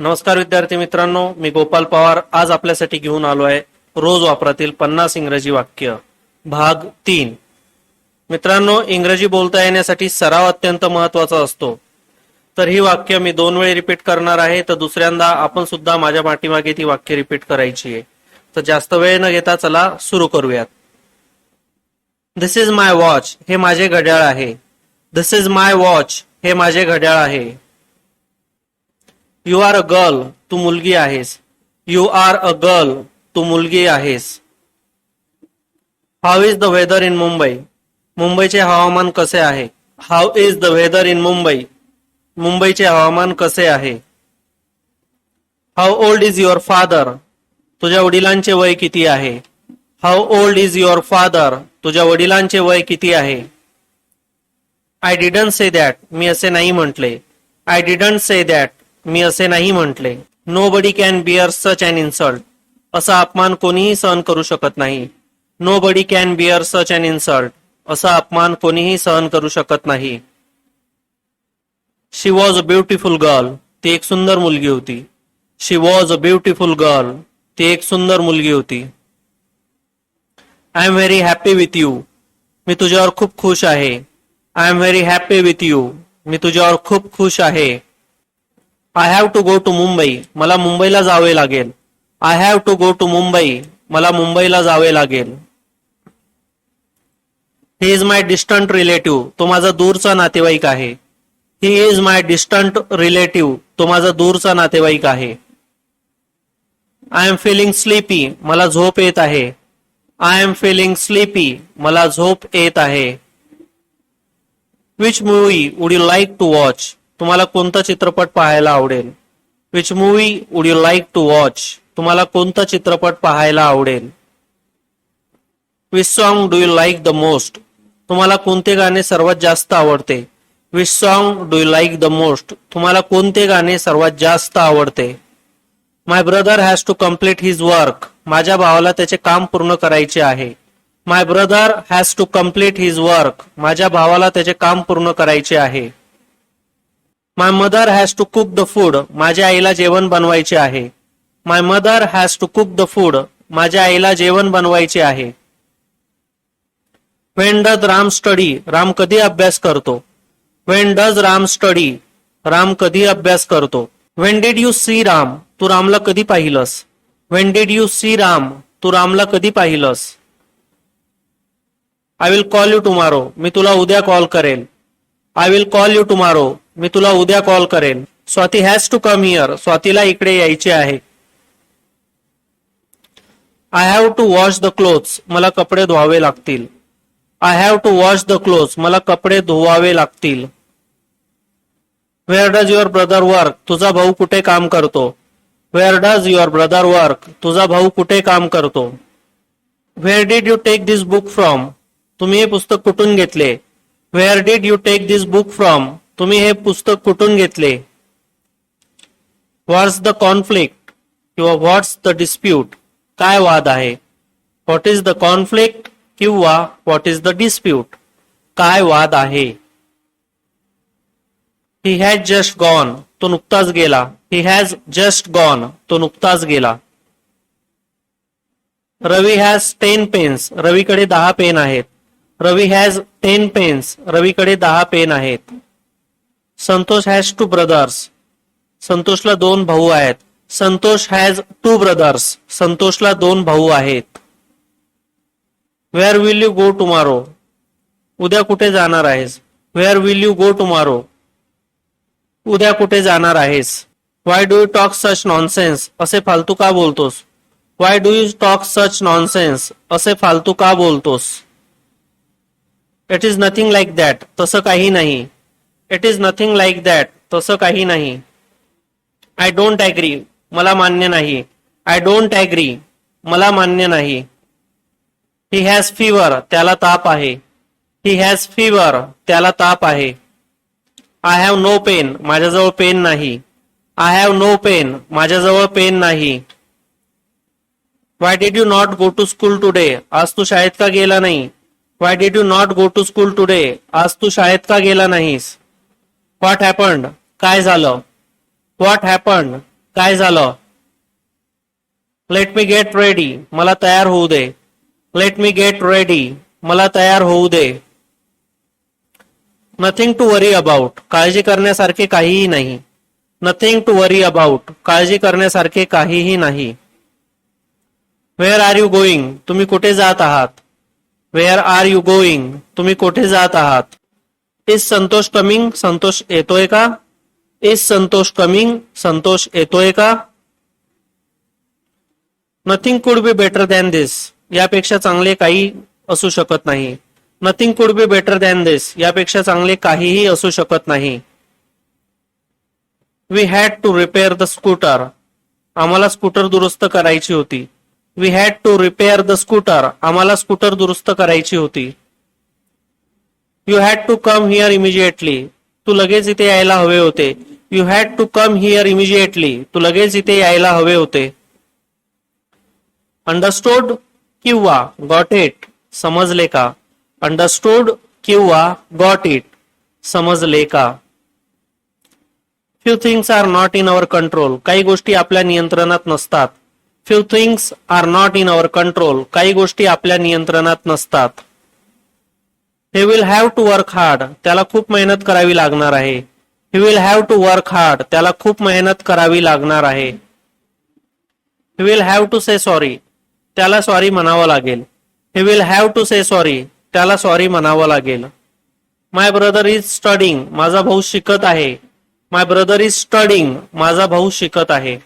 नमस्कार विद्यार्थी मित्रांनो मी गोपाल पवार आज आपल्यासाठी घेऊन आलो आहे रोज वापरातील पन्नास इंग्रजी वाक्य भाग तीन. मित्रांनो इंग्रजी बोलता येण्यासाठी सराव अत्यंत महत्त्वाचा असतो. तर ही वाक्य मी दोन वेळी रिपीट करणार आहे तर दुसऱ्यांदा आपण सुद्धा माझ्या पाठीमागे ती वाक्य रिपीट करायची आहे. तर जास्त वेळ न घेता चला सुरू करूयात. दिस इज माय वॉच हे माझे घड्याळ आहे. दिस इज माय वॉच हे माझे घड्याळ आहे. यू आर अ गर्ल तू मुलगी आहेस. यू आर अ गर्ल तू मुलगी आहेस. How is the weather in Mumbai मुंबईचे हवामान कसे आहे? How is the weather in Mumbai मुंबईचे हवामान कसे आहे? How old is your father तुझ्या वडिलांचे वय किती आहे? How old is your father तुझ्या वडिलांचे वय किती आहे? आय डिडंट से दॅट मी असे नाही म्हटले. आय डिडंट से दॅट मी असे नाही म्हटले. Nobody can bear such an insult असा अपमान कोणीही सहन करू शकत नाही. Nobody can bear such an insult असा अपमान कोणीही सहन करू शकत नाही. She was a beautiful girl ती एक सुंदर मुलगी होती. She was a beautiful girl ती एक सुंदर मुलगी होती. I am very happy with you मी तुझ्यावर खूप खुश आहे. I am very happy with you मी तुझ्यावर खूप खुश आहे. I have to go to Mumbai मला मुंबईला जावे लागेल. I have to go to Mumbai मला मुंबईला जावे लागेल. He is my distant relative तो माझा दूरचा नातेवाईक आहे. He is my distant relative तो माझा दूरचा नातेवाईक आहे. आय एम फिलिंग स्लीपी मला झोप येत आहे. आय एम फिलिंग स्लीपी मला झोप येत आहे. Which movie would you like to watch तुम्हाला कोणता चित्रपट पाहायला आवडेल? Which movie would you like to watch तुम्हाला कोणता चित्रपट पाहायला आवडेल? Which song do you like the most तुम्हाला कोणते गाणे सर्वात जास्त आवडते? Which song do you like the most तुम्हाला कोणते गाणे सर्वात जास्त आवडते? My brother has to complete his work माझ्या भावाला त्याचे काम पूर्ण करायचे आहे. My brother has to complete his work माझ्या भावाला त्याचे काम पूर्ण करायचे आहे. My mother has to cook the food माझ्या आईला जेवण बनवायचे आहे. My mother has to cook the food माझ्या आईला जेवण बनवायचे आहे. When does Ram study Ram कधी अभ्यास करतो? When does Ram study Ram कधी अभ्यास करतो? When did you see Ram तू रामला कधी पाहिलंस? When did you see Ram तू रामला कधी पाहिलंस? I will call you tomorrow मी तुला उद्या कॉल करेल. I will call you tomorrow मी तुला उद्या कॉल करेन. Swati has to come here स्वातीला इकडे यायचे आहे. I have to wash the clothes मला कपडे धुवावे लागतील. I have to wash the clothes मला कपडे धुवावे लागतील. Where does your brother work तुझा भाऊ कुठे काम करतो? Where does your brother work तुझा भाऊ कुठे काम करतो? Where did you take this book from तुम्ही हे पुस्तक कुठून घेतले? Where did you take this book from तुम्ही हे पुस्तक कुठून घेतले? व्हॉट्स द कॉन्फ्लिक्ट किंवा व्हॉट्स द डिस्प्यूट काय वाद आहे? व्हॉट इज द कॉन्फ्लिक्ट किंवा व्हॉट इज द डिस्प्यूट काय वाद आहे? ही हॅज जस्ट गॉन तो नुकताच गेला. ही हॅज जस्ट गॉन तो नुकताच गेला. रवी हॅज टेन पेन्स रवीकडे दहा पेन आहेत. रवी हॅज टेन पेन्स रवीकडे दहा पेन आहेत. संतोष हॅज टू ब्रदर्स संतोषला दोन भाऊ आहेत. संतोष हॅज टू ब्रदर्स संतोषला दोन भाऊ आहेत. Where will you go tomorrow उद्या कुठे जाणार आहेस? Where will you go tomorrow उद्या कुठे जाणार आहेस? Why do you talk such nonsense असे फालतू का बोलतोस? Why do you talk such nonsense असे फालतू का बोलतोस? It is nothing like that तसं काही नाही. It is nothing like that तसं काही नाही. आय डोंट ॲग्री मला मान्य नाही. आय डोंट ॲग्री मला मान्य नाही. ही हॅज फीवर त्याला ताप आहे. ही हॅज फीवर त्याला ताप आहे. आय हॅव नो पेन माझ्याजवळ पेन नाही. आय हॅव नो पेन माझ्याजवळ पेन नाही. Why did you not go to school today आज तू शाळेत का गेला नाही? Why did you not go to school today आज तू शाळेत का गेला नाहीस? व्हॉट हॅपन्ड काय झालं? व्हॉट हॅपन्ड काय झालं? लेट मी गेट रेडी मला तयार होऊ दे. लेट मी गेट रेडी मला तयार होऊ दे. नथिंग टू वरी अबाउट काळजी करण्यासारखे काहीही नाही. नथिंग टू वरी अबाउट काळजी करण्यासारखे काहीही नाही. वेअर आर यू गोईंग तुम्ही कुठे जात आहात? वेअर आर यू गोईंग तुम्ही कुठे जात आहात? इज संतोष कमिंग संतोष येतोय का? इज संतोष कमिंग संतोष येतोय का? Nothing could be better than दिस यापेक्षा चांगले काही असू शकत नाही. Nothing could be better than दिस यापेक्षा चांगले काहीही असू शकत नाही. We had to repair the scooter आम्हाला स्कूटर दुरुस्त करायची होती. We had to repair the scooter आम्हाला स्कूटर दुरुस्त करायची होती. You had to come here immediately तू लगेच इथे यायला हवे होते. You had to come here immediately तू लगेच इथे यायला हवे होते. अंडरस्टोड किंवा गॉट इट समजले का? अंडरस्टोड किंवा गॉट इट समजले का? Few things are not in our control काही गोष्टी आपल्या नियंत्रणात नसतात. Few things are not in our control काही गोष्टी आपल्या नियंत्रणात नसतात. He will have to work hard त्याला खूप मेहनत करावी लागणार आहे. He will have to work hard त्याला खूप मेहनत करावी लागणार आहे. He will have to say sorry त्याला सॉरी म्हणावं लागेल. He will have to say sorry त्याला सॉरी म्हणावं लागेल. माय ब्रदर इज स्टडिंग माझा भाऊ शिकत आहे. माय ब्रदर इज स्टडिंग माझा भाऊ शिकत आहे.